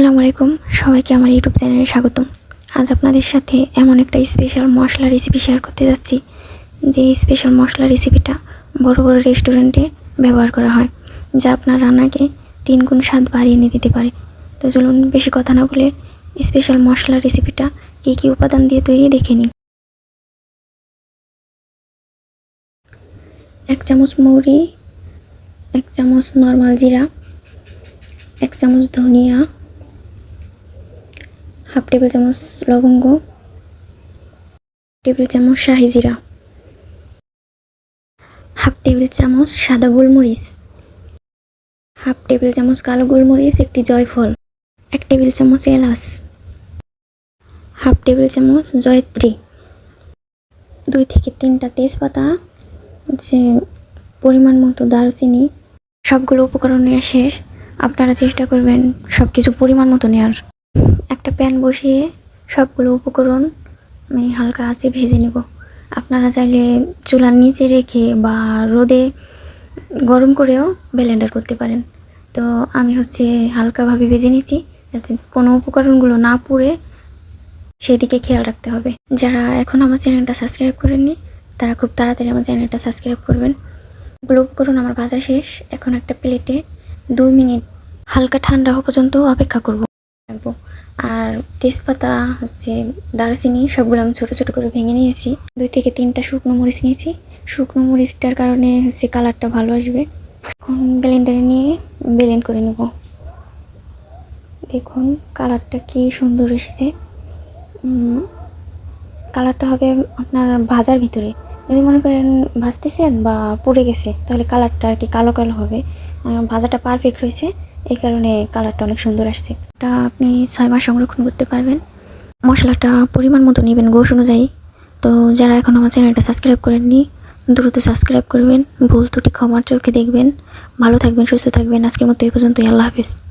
আসসালামু আলাইকুম। সবাইকে আমার ইউটিউব চ্যানেলে স্বাগতম। আজ আপনাদের সাথে এমন একটা স্পেশাল মশলা রেসিপি শেয়ার করতে যাচ্ছি, যে স্পেশাল মশলা রেসিপিটা বড় বড় রেস্টুরেন্টে ব্যবহার করা হয়, যা আপনার রান্নাকে তিন গুণ স্বাদ বাড়িয়ে নিয়ে দিতে পারে। তো চলুন বেশি কথা না বলে স্পেশাল মশলা রেসিপিটা কী কী উপাদান দিয়ে তৈরি দেখে নিন এক চামচ মৌরি, এক চামচ নর্মাল জিরা, এক চামচ ধনিয়া হাফ টেবিল চামচ লবঙ্গ টেবিল চামচ শাহি জিরা, হাফ টেবিল চামচ সাদা গোলমরিচ, হাফ টেবিল চামচ কালো গোলমরিচ, একটি জয়ফল, এক টেবিল চামচ এলাচ, হাফ টেবিল চামচ জয়ত্রী, দুই থেকে তিনটা তেজপাতা, হচ্ছে পরিমাণ মতো দারুচিনি, সবগুলো উপকরণ নেওয়া শেষ। আপনারা চেষ্টা করবেন সব কিছু পরিমাণ মতো নেওয়ার একটা প্যান বসিয়ে সবগুলো উপকরণ আমি হালকা আঁচে ভেজে নেব। আপনারা চাইলে চুলার নিচে রেখে বা রোদে গরম করেও ব্লেন্ডার করতে পারেন। তো আমি হচ্ছে হালকাভাবে ভেজে নিচ্ছি যাতে কোনো উপকরণগুলো না পুড়ে সেদিকে খেয়াল রাখতে হবে। যারা এখন আমার চ্যানেলটা সাবস্ক্রাইব করেননি, তারা খুব তাড়াতাড়ি আমার চ্যানেলটা সাবস্ক্রাইব করবেন। এগুলো উপকরণ আমার ভাজা শেষ। এখন একটা প্লেটে দুই মিনিট হালকা ঠান্ডা হওয়া পর্যন্ত অপেক্ষা করব। রাখব আর তেজপাতা, হচ্ছে দারচিনি, সবগুলো আমি ছোটো ছোটো করে ভেঙে নিয়েছি। দুই থেকে তিনটা শুকনো মরিচ নিয়েছি। শুকনো মরিচটার কারণে হচ্ছে কালারটা ভালো আসবে। এখন ব্লেন্ডারে নিয়ে ব্লেন্ড করে নেব। দেখুন, কালারটা কি সুন্দর এসছে। কালারটা হবে আপনার ভাজার ভিতরে। যদি মনে করেন ভাজতেছেন বা পড়ে গেছে, তাহলে কালারটা আর কি কালো কালো হবে। ভাজাটা পারফেক্ট হয়েছে এই কারণে কালারটা অনেক সুন্দর আসছে। এটা আপনি ছয় মাস সংরক্ষণ করতে পারবেন। মশলাটা পরিমাণ মতো নেবেন গোশ অনুযায়ী। তো যারা এখন আমার চ্যানেলটা সাবস্ক্রাইব করেননি, দ্রুত সাবস্ক্রাইব করবেন। ভুল ত্রুটি ক্ষমার চোখে দেখবেন। ভালো থাকবেন, সুস্থ থাকবেন। আজকের মতো এই পর্যন্তই। আল্লাহ হাফিজ।